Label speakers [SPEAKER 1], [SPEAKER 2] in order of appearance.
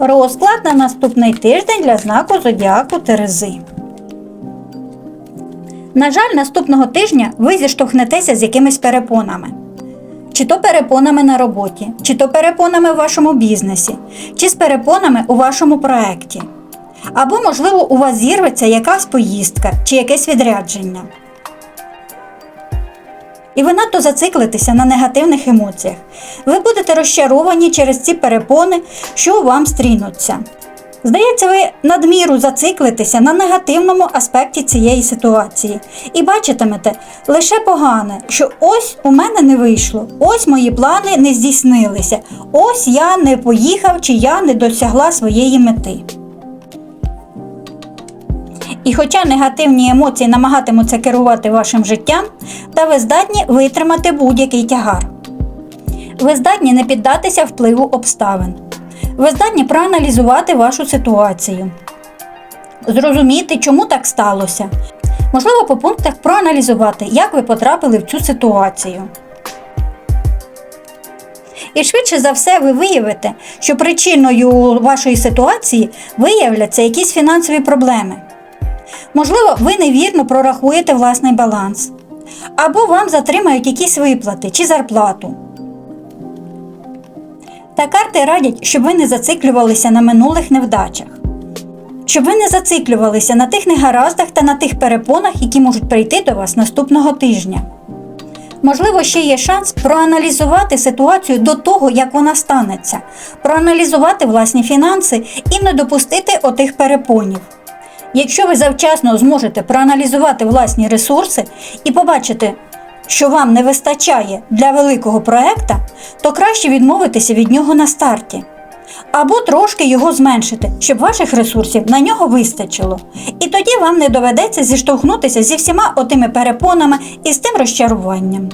[SPEAKER 1] Розклад на наступний тиждень для знаку Зодіаку Терези. На жаль, наступного тижня ви зіштовхнетеся з якимись перепонами. Чи то перепонами на роботі, чи то перепонами в вашому бізнесі, чи з перепонами у вашому проєкті. Або, можливо, у вас зірветься якась поїздка чи якесь відрядження. І ви надто зациклитеся на негативних емоціях. Ви будете розчаровані через ці перепони, що вам стрінуться. Здається, ви надміру зациклитеся на негативному аспекті цієї ситуації і бачитимете лише погане, що ось у мене не вийшло, ось мої плани не здійснилися, ось я не поїхав чи я не досягла своєї мети. І хоча негативні емоції намагатимуться керувати вашим життям, та ви здатні витримати будь-який тягар. Ви здатні не піддатися впливу обставин. Ви здатні проаналізувати вашу ситуацію, зрозуміти, чому так сталося. Можливо, по пунктах проаналізувати, як ви потрапили в цю ситуацію. І швидше за все ви виявите, що причиною вашої ситуації виявляться якісь фінансові проблеми. Можливо, ви невірно прорахуєте власний баланс, або вам затримають якісь виплати чи зарплату. Та карти радять, щоб ви не зациклювалися на минулих невдачах, щоб ви не зациклювалися на тих негараздах та на тих перепонах, які можуть прийти до вас наступного тижня. Можливо, ще є шанс проаналізувати ситуацію до того, як вона станеться, проаналізувати власні фінанси і не допустити отих перепонів. Якщо ви завчасно зможете проаналізувати власні ресурси і побачити, що вам не вистачає для великого проекта, то краще відмовитися від нього на старті. Або трошки його зменшити, щоб ваших ресурсів на нього вистачило. І тоді вам не доведеться зіштовхнутися зі всіма отими перепонами і з тим розчаруванням.